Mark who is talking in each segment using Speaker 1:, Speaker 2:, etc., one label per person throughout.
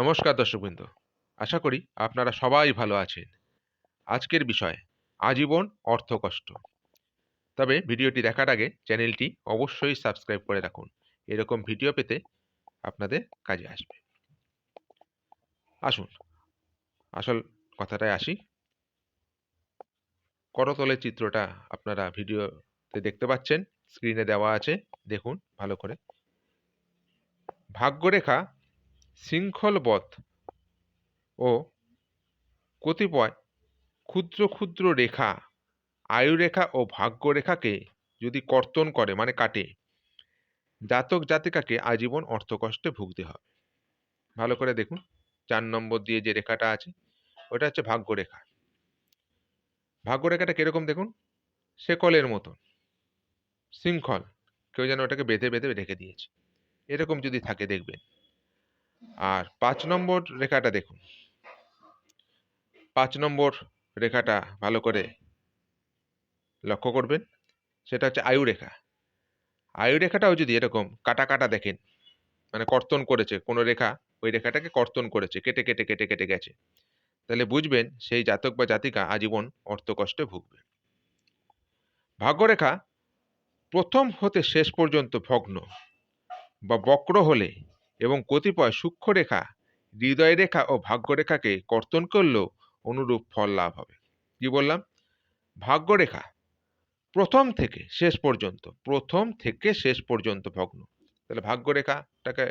Speaker 1: নমস্কার দর্শকবৃন্দ। আশা করি আপনারা সবাই ভালো আছেন। আজকের বিষয়, আজীবন অর্থকষ্ট। তবে ভিডিওটি দেখার আগে চ্যানেলটি অবশ্যই সাবস্ক্রাইব করে রাখুন। এরকম ভিডিও পেতে আপনাদের কাজে আসবে। আসুন, আসল কথাটায় আসি। করতলের চিত্রটা আপনারা ভিডিওতে দেখতে পাচ্ছেন। স্ক্রিনে দেওয়া আছে, দেখুন ভালো করে। ভাগ্যরেখা শৃঙ্খলবধ ও কতিপয় ক্ষুদ্র ক্ষুদ্র রেখা, আয়ুরেখা ও ভাগ্যরেখাকে যদি কর্তন করে মানে কাটে, জাতক জাতিকাকে আজীবন অর্থকষ্টে ভুগতে হবে। ভালো করে দেখুন, চার নম্বর দিয়ে যে রেখাটা আছে, ওটা হচ্ছে ভাগ্যরেখা। ভাগ্যরেখাটা কীরকম দেখুন? শেকলের মতন, শৃঙ্খল, কেউ যেন ওটাকে বেঁধে বেঁধে রেখে দিয়েছে। এরকম যদি থাকে দেখবেন। আর পাঁচ নম্বর রেখাটা দেখুন। পাঁচ নম্বর রেখাটা ভালো করে লক্ষ্য করবেন, সেটা হচ্ছে আয়ু রেখা। আয়ু রেখাটাও যদি এরকম কাটা কাটা দেখেন মানে কর্তন করেছে, কোনো রেখা ওই রেখাটাকে কর্তন করেছে, কেটে কেটে কেটে কেটে গেছে, তাহলে বুঝবেন সেই জাতক বা জাতিকা আজীবন অর্থকষ্টে ভুগবে। ভাগ্যরেখা প্রথম হতে শেষ পর্যন্ত ভগ্ন বা বক্র হলে এবং কতিপয় সূক্ষ্ম রেখা হৃদয় রেখা ও ভাগ্যরেখাকে কর্তন করলেও অনুরূপ ফল লাভ হবে। কি বললাম? ভাগ্যরেখা প্রথম থেকে শেষ পর্যন্ত, প্রথম থেকে শেষ পর্যন্ত ভগ্ন। তাহলে ভাগ্যরেখাটাকে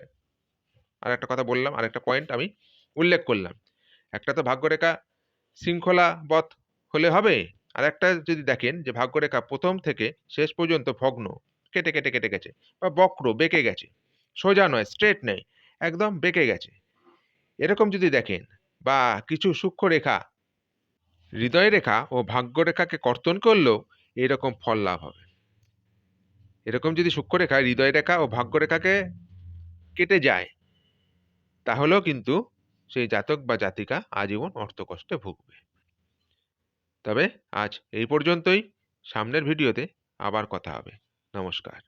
Speaker 1: আর একটা কথা বললাম, আর একটা পয়েন্ট আমি উল্লেখ করলাম। একটা তো ভাগ্যরেখা শৃঙ্খলাবধ হলে হবে, আর একটা যদি দেখেন যে ভাগ্যরেখা প্রথম থেকে শেষ পর্যন্ত ভগ্ন, কেটে কেটে কেটে গেছে বা বক্র বেঁকে গেছে। সোজা নয় স্ট্রেট নেই, একদম বেঁকে গেছে। এরকম যদি দেখেন, বা কিছু সূক্ষ্ম রেখা, হৃদয় রেখা ও ভাগ্য রেখাকে কর্তন করলেও এরকম ফল লাভ হবে। এরকম যদি সূক্ষ্ম রেখা, হৃদয় রেখা ও ভাগ্য রেখাকে কেটে যায়, তাহলেও কিন্তু সেই জাতক বা জাতিকা আজীবন অর্থকষ্টে ভুগবে। তবে আজ এই পর্যন্তই। সামনের ভিডিওতে আবার কথা হবে। নমস্কার।